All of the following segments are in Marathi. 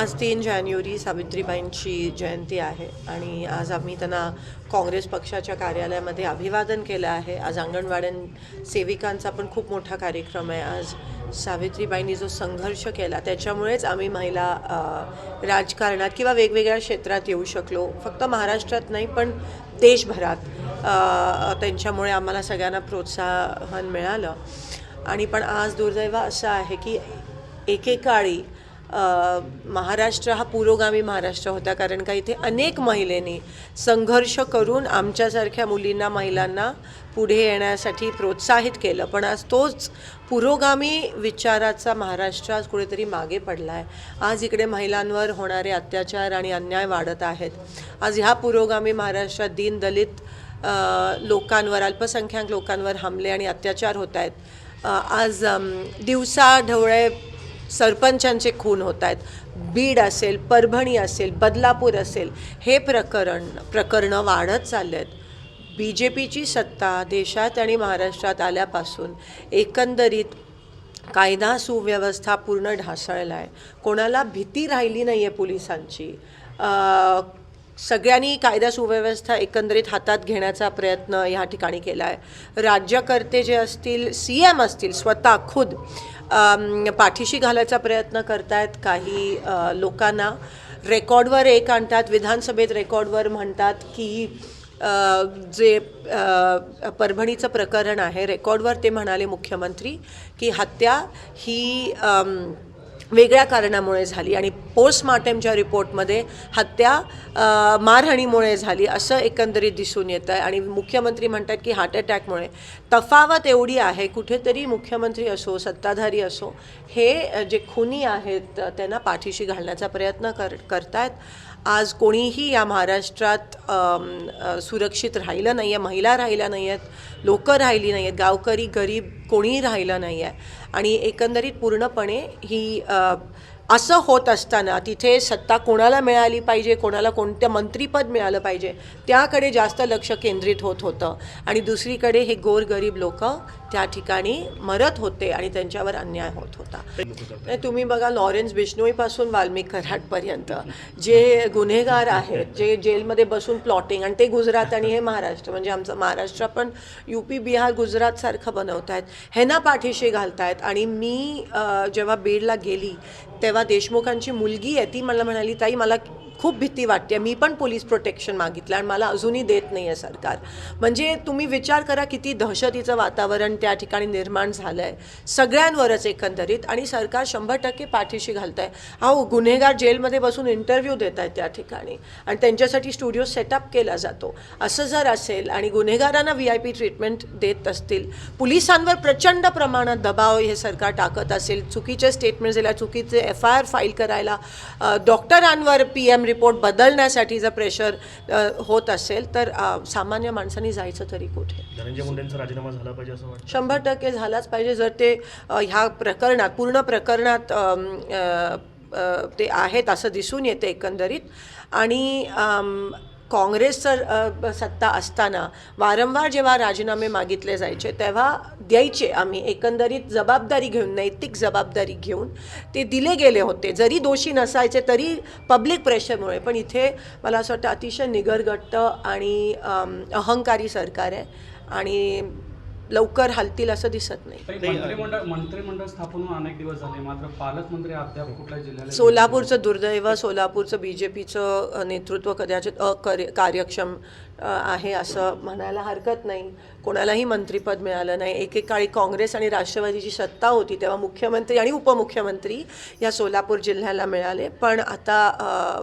आज तीन जानेवारी सावित्रीबाईंची जयंती आहे आणि आज आम्ही त्यांना काँग्रेस पक्षाच्या कार्यालयामध्ये अभिवादन केलं आहे. आज अंगणवाड्यां सेविकांचा पण खूप मोठा कार्यक्रम आहे. आज सावित्रीबाईंनी जो संघर्ष केला त्याच्यामुळेच आम्ही महिला राजकारणात किंवा वेगवेगळ्या क्षेत्रात येऊ शकलो. फक्त महाराष्ट्रात नाही पण देशभरात त्यांच्यामुळे आम्हाला सगळ्यांना प्रोत्साहन मिळालं. आणि पण आज दुर्दैव असं आहे की एकेकाळी महाराष्ट्र हा पुरोगामी महाराष्ट्र होता कारण का इथे अनेक महिलेनी संघर्ष करून आमच्यासारख्या मुलींना महिलांना पुढे येण्यासाठी प्रोत्साहित केलं. पण आज तोच पुरोगामी विचाराचा महाराष्ट्र आज कुठेतरी मागे पडला आहे आज इकडे महिलांवर होणारे अत्याचार आणि अन्याय वाढत आहेत. आज ह्या पुरोगामी महाराष्ट्रात दीनदलित लोकांवर अल्पसंख्याक लोकांवर हमले आणि अत्याचार होत आहेत. आज दिवसा ढवळे सरपंचांचे खून होत आहेत. बीड असेल परभणी असेल बदलापूर असेल हे प्रकरण प्रकरणं वाढत चालले आहेत बी जे पीची सत्ता देशात आणि महाराष्ट्रात आल्यापासून एकंदरीत कायदा सुव्यवस्था पूर्ण ढासळला आहे. कोणाला भीती राहिली नाही आहे पोलिसांची सगळ्यांनी कायदा सुव्यवस्था एकंदरीत हातात घेण्याचा प्रयत्न ह्या ठिकाणी केला आहे राज्यकर्ते जे असतील सी एम असतील स्वतः खुद पाठीशी घालायचा प्रयत्न करतायत काही लोकांना. रेकॉर्डवर एक आणतात विधानसभेत रेकॉर्डवर म्हणतात की जे परभणीचं प्रकरण आहे रेकॉर्डवर ते म्हणाले मुख्यमंत्री की हत्या ही वेगळ्या कारणामुळे झाली आणि पोस्टमार्टमच्या रिपोर्टमध्ये हत्या मारहाणीमुळे झाली असं एकंदरीत दिसून येतं आहे. आणि मुख्यमंत्री म्हणतात की हार्ट अटॅकमुळे तफावत एवढी आहे कुठेतरी मुख्यमंत्री असो सत्ताधारी असो हे जे खुनी आहेत त्यांना पाठीशी घालण्याचा प्रयत्न कर करतायत. आज कोणीही या महाराष्ट्रात सुरक्षित राहिलं नाही आहे महिला राहिल्या नाही आहेत लोकं राहिली नाही आहेत गावकरी गरीब कोणीही राहिलं नाही आहे आणि एकंदरीत पूर्णपणे ही असं होत असताना तिथे सत्ता कोणाला मिळाली पाहिजे कोणाला कोणत्या मंत्रीपद मिळालं पाहिजे त्याकडे जास्त लक्ष केंद्रित होत होतं. आणि दुसरीकडे हे गोरगरीब लोक त्या ठिकाणी मरत होते आणि त्यांच्यावर अन्याय होत होता. तुम्ही बघा लॉरेन्स बिश्नोईपासून वाल्मिक कराडपर्यंत जे गुन्हेगार आहेत जे जेलमध्ये बसून प्लॉटिंग आणि ते गुजरात आणि हे महाराष्ट्र म्हणजे आमचं महाराष्ट्र पण यू पी बिहार गुजरातसारखं बनवत आहेत ह्यांना पाठीशी घालतायत आणि मी जेव्हा बीडला गेली तेव्हा देशमुखांची मुलगी आहे ती मला म्हणाली ताई मला खूप भीती वाटते. मी पण पोलीस प्रोटेक्शन मागितलं आणि मला अजूनही देत नाही आहे सरकार. म्हणजे तुम्ही विचार करा किती दहशतीचं वातावरण त्या ठिकाणी निर्माण झालं आहे सगळ्यांवरच एकंदरीत आणि सरकार शंभर टक्के पाठीशी घालत आहे अहो गुन्हेगार जेलमध्ये बसून इंटरव्ह्यू देत आहेत त्या ठिकाणी आणि त्यांच्यासाठी स्टुडिओ सेटअप केला जातो. असं जर असेल आणि गुन्हेगारांना व्ही आय पी ट्रीटमेंट देत असतील पोलिसांवर प्रचंड प्रमाणात दबाव हे सरकार टाकत असेल. चुकीचे स्टेटमेंट्स दिल्या चुकीचे एफ आय आर फाईल करायला डॉक्टरांवर पी एम रिपोर्ट बदलण्यासाठी जर प्रेशर होत असेल तर सामान्य माणसांनी जायचं तरी कुठे? धनंजय मुंडेंचा राजीनामा झाला पाहिजे असं वाटतं. शंभर टक्के झालाच पाहिजे. जर ते ह्या प्रकरणात पूर्ण प्रकरणात ते आहेत असं दिसून येते एकंदरीत. आणि काँग्रेस सर सत्ता असताना वारंवार जेव्हा राजीनामे मागितले जायचे तेव्हा द्यायचे आम्ही एकंदरीत जबाबदारी घेऊन नैतिक जबाबदारी घेऊन ते दिले गेले होते. जरी दोषी नसायचे तरी पब्लिक प्रेशरमुळे. पण इथे मला असं वाटतं अतिशय निगरगट्ट आणि अहंकारी सरकार आहे. आणि लवकर हलतील असं दिसत नाही. ताई, मंत्रिमंडळ मंत्रिमंडळ स्थापन होऊन अनेक दिवस झाले. मात्र पालकमंत्री अद्याप कुठल्या जिल्ह्याला सोलापूरचं दुर्दैव सोलापूरचं बी जे पीचं नेतृत्व कदाचित अकार्य कार्यक्षम आहे असं म्हणायला हरकत नाही. कोणालाही मंत्रिपद मिळालं नाही. एकेकाळी काँग्रेस आणि राष्ट्रवादीची सत्ता होती तेव्हा मुख्यमंत्री आणि उपमुख्यमंत्री या सोलापूर जिल्ह्याला मिळाले. पण आता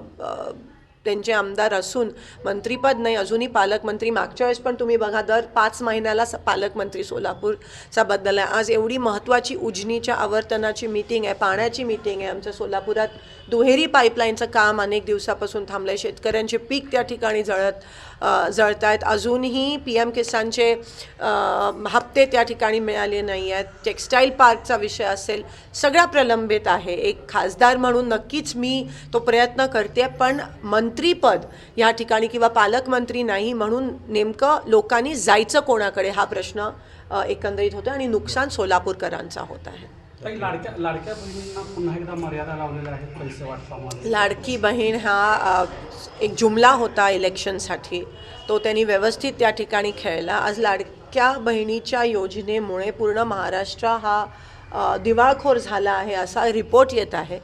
त्यांचे आमदार असून मंत्रीपद नाही अजूनही पालकमंत्री मागच्या वेळेस पण तुम्ही बघा दर पाच महिन्याला स- पालकमंत्री सोलापूरचा बदल आहे. आज एवढी महत्त्वाची उजनीच्या आवर्तनाची मीटिंग आहे पाण्याची मीटिंग आहे आमच्या सोलापुरात. दुहेरी पाईपलाईनचं काम अनेक दिवसापासून थांबलं आहे शेतकऱ्यांचे पीक त्या ठिकाणी जळत जळत आहेत अजूनही पी एम किसानचे हप्ते त्या ठिकाणी मिळाले नाही आहेत टेक्स्टाईल पार्कचा विषय असेल सगळा प्रलंबित आहे. एक खासदार म्हणून नक्कीच मी तो प्रयत्न करते पण मंत्रीपद या ठिकाणी किंवा पालकमंत्री नाही म्हणून नेमकं लोकांनी जायचं कोणाकडे हा प्रश्न एकंदरीत होतो आणि नुकसान सोलापूरकरांचा होत आहे. लाडक्या लाडक्या बहिणींना पुन्हा एकदा मर्यादा लावलेल्या आहेत पैसे वाटपामध्ये. लाडकी बहीण हा अ, एक जुमला होता इलेक्शनसाठी. तो त्यांनी व्यवस्थित त्या ठिकाणी खेळला. आज लाडक्या बहिणीच्या योजनेमुळे पूर्ण महाराष्ट्र हा अ, दिवाळखोर झाला आहे असा रिपोर्ट येत आहे.